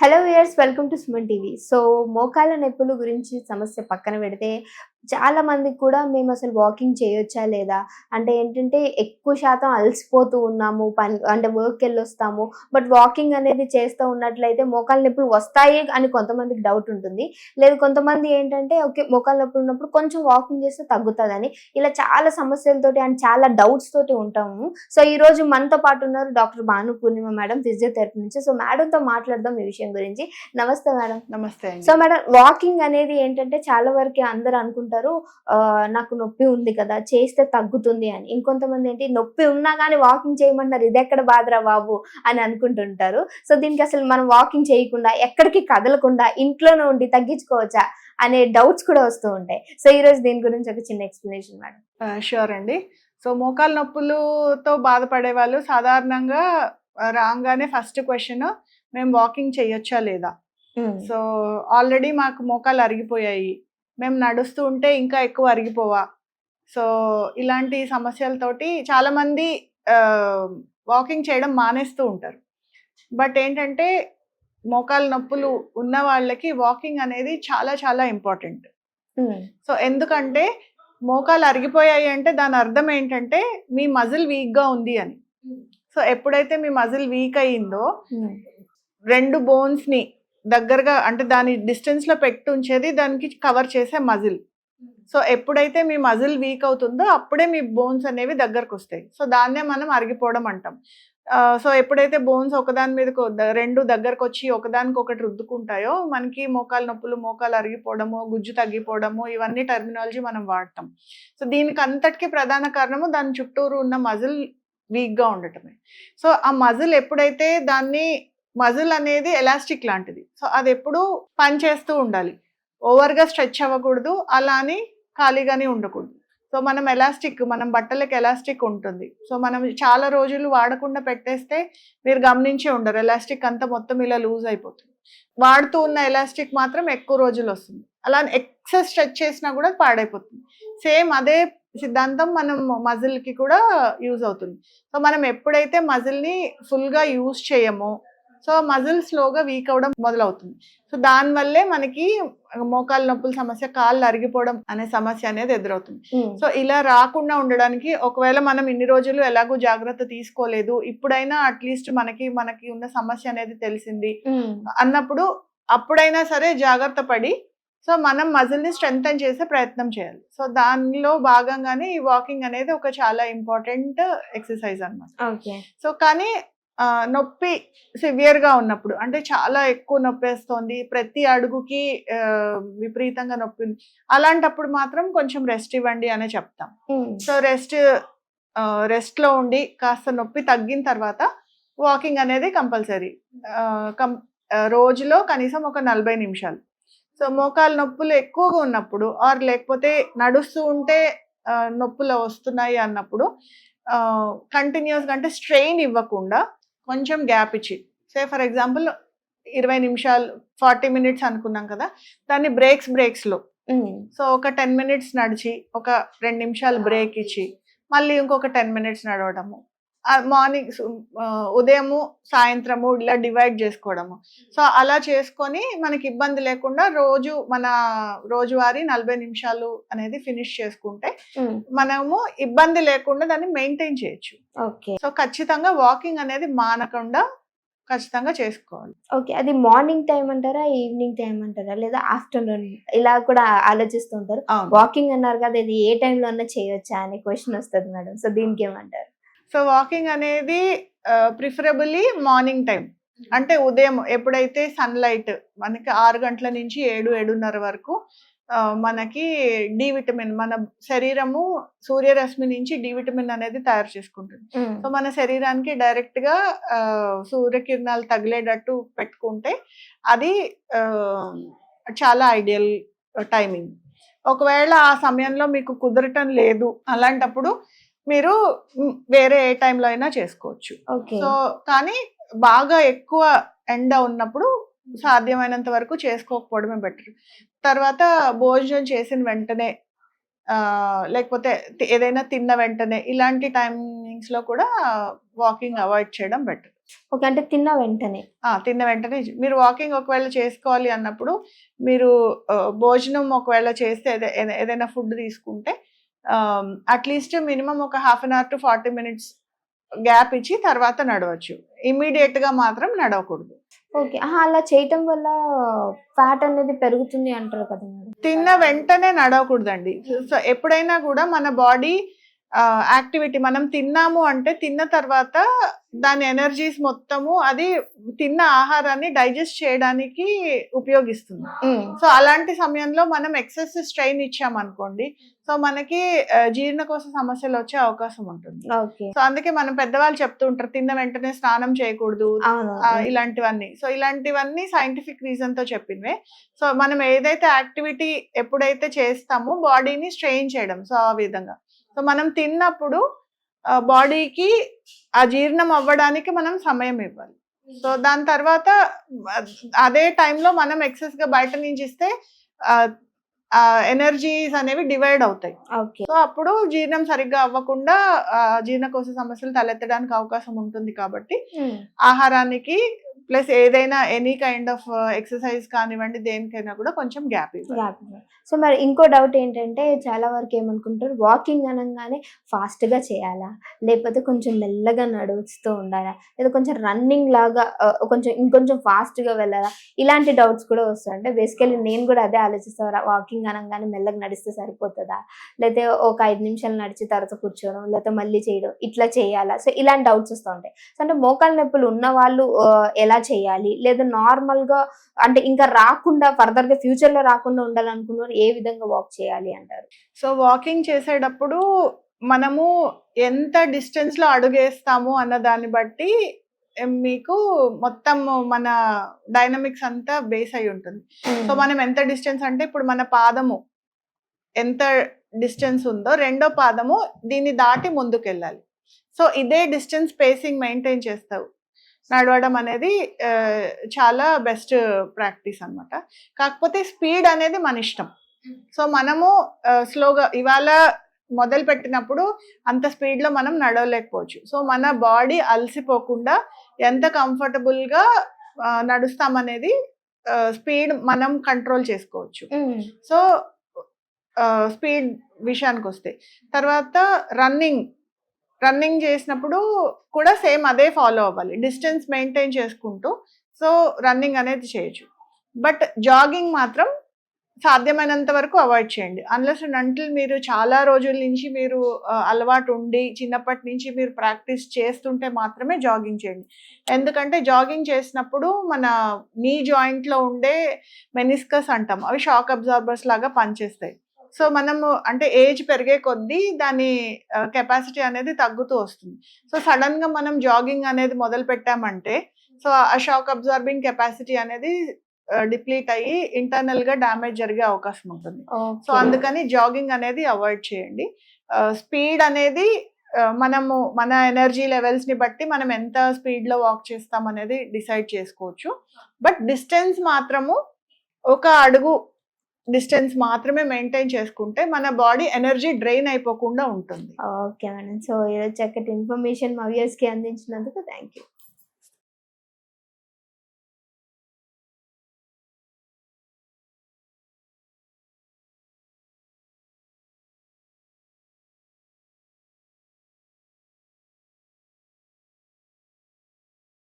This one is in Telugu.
Hello viewers welcome to Suman TV so మోకాళ్ళ నొప్పుల గురించి సమస్య పక్కన పెడితే చాలా మందికి కూడా మేము అసలు వాకింగ్ చేయొచ్చా లేదా? అంటే ఏంటంటే ఎక్కువ శాతం అలసిపోతూ ఉన్నాము పని అంటే వర్క్ వెళ్ళి వస్తాము బట్ వాకింగ్ అనేది చేస్తూ ఉన్నట్లయితే మోకాళ్ళ నొప్పులు వస్తాయి అని కొంతమందికి డౌట్ ఉంటుంది. లేదు కొంతమంది ఏంటంటే ఓకే మోకాళ్ళ నొప్పులు ఉన్నప్పుడు కొంచెం వాకింగ్ చేస్తే తగ్గుతుందని. ఇలా చాలా సమస్యలతోటి అండ్ చాలా డౌట్స్ తోటి ఉంటాము. సో ఈ రోజు మనతో పాటు ఉన్నారు doctor Bhanu Purnima madam physiotherapy నుంచి. సో మేడంతో మాట్లాడదాం ఈ విషయం గురించి. నమస్తే మేడం. నమస్తే సో మేడం వాకింగ్ అనేది ఏంటంటే చాలా వరకు అందరూ అనుకుంటారు ఆ, నాకు నొప్పి ఉంది కదా చేస్తే తగ్గుతుంది అని. ఇంకొంతమంది ఏంటి నొప్పి ఉన్నా కానీ వాకింగ్ చేయమంటారు ఇది ఎక్కడ బాధరా బాబు? అని అనుకుంటుంటారు. సో దీనికి అసలు మనం వాకింగ్ చేయకుండా ఎక్కడికి కదలకుండా ఇంట్లోనే ఉండి తగ్గించుకోవచ్చా అనే డౌట్స్ కూడా వస్తూ ఉంటాయి. సో ఈ రోజు దీని గురించి ఒక చిన్న ఎక్స్ప్లెనేషన్ మేడం. షూర్ అండి. సో మోకాలు నొప్పులతో బాధపడే వాళ్ళు సాధారణంగా రాగానే ఫస్ట్ క్వశ్చన్ మేము వాకింగ్ చేయొచ్చా లేదా? సో ఆల్రెడీ మాకు మోకాలు అరిగిపోయాయి. మేము నడుస్తూ ఉంటే ఇంకా ఎక్కువ అరిగిపోవా. సో ఇలాంటి సమస్యలతోటి చాలామంది వాకింగ్ చేయడం మానేస్తూ ఉంటారు. బట్ ఏంటంటే మోకాలు నొప్పులు ఉన్న వాళ్ళకి వాకింగ్ అనేది చాలా చాలా ఇంపార్టెంట్. సో ఎందుకంటే మోకాలు అరిగిపోయాయి అంటే దాని అర్థం ఏంటంటే మీ మజిల్ వీక్గా ఉంది అని. సో ఎప్పుడైతే మీ మజిల్ వీక్ అయ్యిందో రెండు బోన్స్ని దగ్గరగా అంటే దాని డిస్టెన్స్లో పెట్టి ఉంచేది దానికి కవర్ చేసే మజిల్. సో ఎప్పుడైతే మీ మజిల్ వీక్ అవుతుందో అప్పుడే మీ బోన్స్ అనేవి దగ్గరకు వస్తాయి. సో దాన్నే మనం అరిగిపోవడం అంటాం. సో ఎప్పుడైతే బోన్స్ ఒకదాని మీద రెండు దగ్గరకు వచ్చి ఒకదానికి ఒకటి రుద్దుకుంటాయో మనకి మోకాలు నొప్పులు మోకాలు అరిగిపోవడము గుజ్జు తగ్గిపోవడము ఇవన్నీ టర్మినాలజీ మనం వాడతాం. సో దీనికి అంతటికీ ప్రధాన కారణము దాని చుట్టూరు ఉన్న మజిల్ వీక్గా ఉండటమే. సో ఆ మజిల్ ఎప్పుడైతే దాన్ని మజిల్ అనేది ఎలాస్టిక్ లాంటిది. సో అది ఎప్పుడు పని చేస్తూ ఉండాలి. ఓవర్గా స్ట్రెచ్ అవ్వకూడదు అలా అని ఖాళీగానే ఉండకూడదు. సో మనం ఎలాస్టిక్ మనం బట్టలకు ఎలాస్టిక్ ఉంటుంది. సో మనం చాలా రోజులు వాడకుండా పెట్టేస్తే మీరు గమనించే ఉండరు ఎలాస్టిక్ అంతా మొత్తం ఇలా లూజ్ అయిపోతుంది. వాడుతూ ఉన్న ఎలాస్టిక్ మాత్రం ఎక్కువ రోజులు వస్తుంది. అలా ఎక్సెస్ స్ట్రెచ్ చేసినా కూడా పాడైపోతుంది. సేమ్ అదే సిద్ధాంతం మనం మజిల్కి కూడా యూజ్ అవుతుంది. సో మనం ఎప్పుడైతే మజిల్ని ఫుల్గా యూజ్ చేయమో సో మజిల్ స్లోగా వీక్ అవడం మొదలవుతుంది. సో దానివల్లే మనకి మోకాలు నొప్పుల సమస్య కాళ్ళు అరిగిపోవడం అనే సమస్య అనేది ఎదురవుతుంది. సో ఇలా రాకుండా ఉండడానికి ఒకవేళ మనం ఇన్ని రోజులు ఎలాగో జాగ్రత్త తీసుకోలేదు ఇప్పుడైనా అట్లీస్ట్ మనకి మనకి ఉన్న సమస్య అనేది తెలిసింది అన్నప్పుడు అప్పుడైనా సరే జాగ్రత్త పడి సో మనం మజిల్ని స్ట్రెంగ్తన్ చేసే ప్రయత్నం చేయాలి. సో దానిలో భాగంగానే ఈ వాకింగ్ అనేది ఒక చాలా ఇంపార్టెంట్ ఎక్సర్సైజ్ అన్నమాట. ఓకే. సో కానీ నొప్పి సివియర్గా ఉన్నప్పుడు అంటే చాలా ఎక్కువ నొప్పి వేస్తోంది ప్రతి అడుగుకి విపరీతంగా నొప్పి ఉంది. అలాంటప్పుడు మాత్రం కొంచెం రెస్ట్ ఇవ్వండి అనే చెప్తాం. సో రెస్ట్ రెస్ట్లో ఉండి కాస్త నొప్పి తగ్గిన తర్వాత వాకింగ్ అనేది కంపల్సరీ రోజులో కనీసం ఒక నలభై నిమిషాలు. సో మోకాలు నొప్పులు ఎక్కువగా ఉన్నప్పుడు ఆర్ లేకపోతే నడుస్తూ ఉంటే నొప్పులు వస్తున్నాయి అన్నప్పుడు కంటిన్యూస్గా అంటే స్ట్రెయిన్ ఇవ్వకుండా కొంచెం గ్యాప్ ఇచ్చి సే ఫర్ ఎగ్జాంపుల్ ఇరవై నిమిషాలు ఫార్టీ మినిట్స్ అనుకున్నాం కదా దాన్ని బ్రేక్స్ బ్రేక్స్లో. సో ఒక టెన్ మినిట్స్ నడిచి ఒక రెండు నిమిషాలు బ్రేక్ ఇచ్చి మళ్ళీ ఇంకొక టెన్ మినిట్స్ నడవడము. మార్నింగ్ ఉదయము సాయంత్రము ఇలా డివైడ్ చేసుకోవడము. సో అలా చేసుకొని మనకి ఇబ్బంది లేకుండా రోజు మన రోజువారీ నలభై నిమిషాలు అనేది ఫినిష్ చేసుకుంటే మనము ఇబ్బంది లేకుండా దాన్ని మెయింటైన్ చేయొచ్చు. ఓకే. సో ఖచ్చితంగా వాకింగ్ అనేది మానకుండా ఖచ్చితంగా చేసుకోవాలి. ఓకే. అది మార్నింగ్ టైం అంటారా ఈవినింగ్ టైం అంటారా లేదా ఆఫ్టర్నూన్ ఇలా కూడా ఆలోచిస్తుంటారు వాకింగ్ అన్నారు కదా ఇది ఏ టైంలో అన్నా చేయొచ్చా అనే క్వశ్చన్ వస్తుంది మేడం. సో దీనికి ఏమంటారు? సో వాకింగ్ అనేది ప్రిఫరబుల్లీ మార్నింగ్ టైం అంటే ఉదయం ఎప్పుడైతే సన్లైట్ మనకి ఆరు గంటల నుంచి ఏడు ఏడున్నర వరకు మనకి డి విటమిన్ మన శరీరము సూర్యరశ్మి నుంచి డి విటమిన్ అనేది తయారు చేసుకుంటుంది. సో మన శరీరానికి డైరెక్ట్గా సూర్యకిరణాలు తగిలేటట్టు పెట్టుకుంటే అది చాలా ఐడియల్ టైమింగ్. ఒకవేళ ఆ సమయంలో మీకు కుదరటం లేదు అలాంటప్పుడు మీరు వేరే ఏ టైంలో అయినా చేసుకోవచ్చు. ఓకే. సో కానీ బాగా ఎక్కువ ఎండ ఉన్నప్పుడు సాధ్యమైనంత వరకు చేసుకోకపోవడమే బెటర్. తర్వాత భోజనం చేసిన వెంటనే లేకపోతే ఏదైనా తిన్న వెంటనే ఇలాంటి టైమింగ్స్లో కూడా వాకింగ్ అవాయిడ్ చేయడం బెటర్. ఓకే అంటే తిన్న వెంటనే. తిన్న వెంటనే మీరు వాకింగ్ ఒకవేళ చేసుకోవాలి అన్నప్పుడు మీరు భోజనం ఒకవేళ చేస్తే ఏదే- ఏదే- ఏదైనా ఫుడ్ తీసుకుంటే అట్లీస్ట్ మినిమం ఒక half an hour to forty minutes gap ఇచ్చి తర్వాత నడవచ్చు. ఇమీడియట్గా మాత్రం నడవకూడదు. ఓకే అలా చేయటం వల్ల ఫ్యాట్ అనేది పెరుగుతుంది అంటారు కదా తిన్న వెంటనే నడవకూడదండి. సో ఎప్పుడైనా కూడా మన బాడీ యాక్టివిటీ మనం తిన్నాము అంటే తిన్న తర్వాత దాని ఎనర్జీస్ మొత్తము అది తిన్న ఆహారాన్ని డైజెస్ట్ చేయడానికి ఉపయోగిస్తుంది. సో అలాంటి సమయంలో మనం ఎక్సెస్ స్ట్రెయిన్ ఇచ్చామనుకోండి సో మనకి జీర్ణకోశ సమస్యలు వచ్చే అవకాశం ఉంటుంది. సో అందుకే మనం పెద్దవాళ్ళు చెప్తూ ఉంటారు తిన్న వెంటనే స్నానం చేయకూడదు. ఇలాంటివన్నీ. సో ఇలాంటివన్నీ సైంటిఫిక్ రీజన్తో చెప్పినవే. సో మనం ఏదైతే యాక్టివిటీ ఎప్పుడైతే చేస్తామో బాడీని స్ట్రెయిన్ చేయడం. సో ఆ విధంగా. సో మనం తిన్నప్పుడు బాడీకి ఆ జీర్ణం అవ్వడానికి మనం సమయం ఇవ్వాలి. సో దాని తర్వాత అదే టైంలో మనం ఎక్సెస్గా బయట నుంచి ఇస్తే ఎనర్జీస్ అనేవి డివైడ్ అవుతాయి. ఓకే. సో అప్పుడు జీర్ణం సరిగ్గా అవ్వకుండా జీర్ణకోశ సమస్యలు తలెత్తడానికి అవకాశం ఉంటుంది కాబట్టి ఆహారానికి ప్లస్ ఏదైనా ఎనీ కైండ్ ఆఫ్ ఎక్సర్సైజ్ కానివ్వండి దేనికైనా కూడా కొంచెం గ్యాప్ గ్యాప్ సో మరి ఇంకో డౌట్ ఏంటంటే చాలా వరకు ఏమనుకుంటారు? వాకింగ్ అనగానే ఫాస్ట్గా చేయాలా? లేకపోతే కొంచెం మెల్లగా నడుస్తూ ఉండాలా? లేదా కొంచెం రన్నింగ్ లాగా uh, కొంచెం ఇంకొంచెం ఫాస్ట్గా గా వెళ్ళాలా? ఇలాంటి డౌట్స్ కూడా వస్తాయి. అంటే బేసికలీ నేను కూడా అదే ఆలోచిస్తాను. వాకింగ్ అనగానే మెల్లగా నడిస్తే సరిపోతుందా? లేకపోతే ఒక ఐదు నిమిషాలు నడిచి తర్వాత కూర్చోవడం లేకపోతే మళ్ళీ చేయడం ఇట్లా చేయాలా? సో ఇలాంటి డౌట్స్ వస్తూ ఉంటాయి. సో అంటే మోకాల నొప్పులు ఉన్న వాళ్ళు uh, ఎలా ఎలా చేయాలి? లేదా నార్మల్గా అంటే ఇంకా రాకుండా ఫర్దర్గా ఫ్యూచర్లో రాకుండా ఉండాలనుకున్న ఏ విధంగా వాక్ చేయాలి అంటారు? సో వాకింగ్ చేసేటప్పుడు మనము ఎంత డిస్టెన్స్లో అడుగేస్తాము అన్న దాన్ని బట్టి మీకు మొత్తం మన డైనమిక్స్ అంతా బేస్ అయి ఉంటుంది. సో మనం ఎంత డిస్టెన్స్ అంటే ఇప్పుడు మన పాదము ఎంత డిస్టెన్స్ ఉందో రెండో పాదము దీన్ని దాటి ముందుకెళ్ళాలి. సో ఇదే డిస్టెన్స్ స్పేసింగ్ మెయింటైన్ చేస్తావు. నడవడం అనేది చాలా బెస్ట్ ప్రాక్టీస్ అన్నమాట. కాకపోతే స్పీడ్ అనేది మన ఇష్టం. సో మనము స్లోగా ఇవాళ మొదలు పెట్టినప్పుడు అంత స్పీడ్లో మనం నడవలేకపోవచ్చు. సో మన బాడీ అలసిపోకుండా ఎంత కంఫర్టబుల్గా ఆ, నడుస్తామనేది స్పీడ్ మనం కంట్రోల్ చేసుకోవచ్చు. సో స్పీడ్ విషయానికి వస్తే తర్వాత రన్నింగ్. రన్నింగ్ చేసినప్పుడు కూడా సేమ్ అదే ఫాలో అవ్వాలి. డిస్టెన్స్ మెయింటైన్ చేసుకుంటూ సో రన్నింగ్ అనేది చేయొచ్చు. బట్ జాగింగ్ మాత్రం సాధ్యమైనంత వరకు అవాయిడ్ చేయండి. అన్లెస్ అండ్ అంటిల్ మీరు చాలా రోజుల నుంచి మీరు అలవాటు ఉండి చిన్నప్పటి నుంచి మీరు ప్రాక్టీస్ చేస్తుంటే మాత్రమే జాగింగ్ చేయండి. ఎందుకంటే జాగింగ్ చేసినప్పుడు మన నీ జాయింట్లో ఉండే మెనిస్కస్ అంటాం. అవి షాక్ అబ్జార్బర్స్ లాగా పనిచేస్తాయి. సో మనము అంటే ఏజ్ పెరిగే కొద్దీ దాని కెపాసిటీ అనేది తగ్గుతూ వస్తుంది. సో సడన్గా మనం జాగింగ్ అనేది మొదలు పెట్టామంటే సో ఆ షాక్ అబ్జార్బింగ్ కెపాసిటీ అనేది డిప్లీట్ అయ్యి ఇంటర్నల్గా డ్యామేజ్ జరిగే అవకాశం ఉంటుంది. సో అందుకని జాగింగ్ అనేది అవాయిడ్ చేయండి. స్పీడ్ అనేది మనము మన ఎనర్జీ లెవెల్స్ని బట్టి మనం ఎంత స్పీడ్లో వాక్ చేస్తాం అనేది డిసైడ్ చేసుకోవచ్చు. బట్ డిస్టెన్స్ మాత్రము ఒక అడుగు డిస్టెన్స్ మాత్రమే మెయింటైన్ చేసుకుంటే మన బాడీ ఎనర్జీ డ్రైన్ అయిపోకుండా ఉంటుంది. Okay madam. సో ఈరోజు చక్కటి ఇన్ఫర్మేషన్ మా వ్యూస్కి కి అందించినందుకు థ్యాంక్ యూ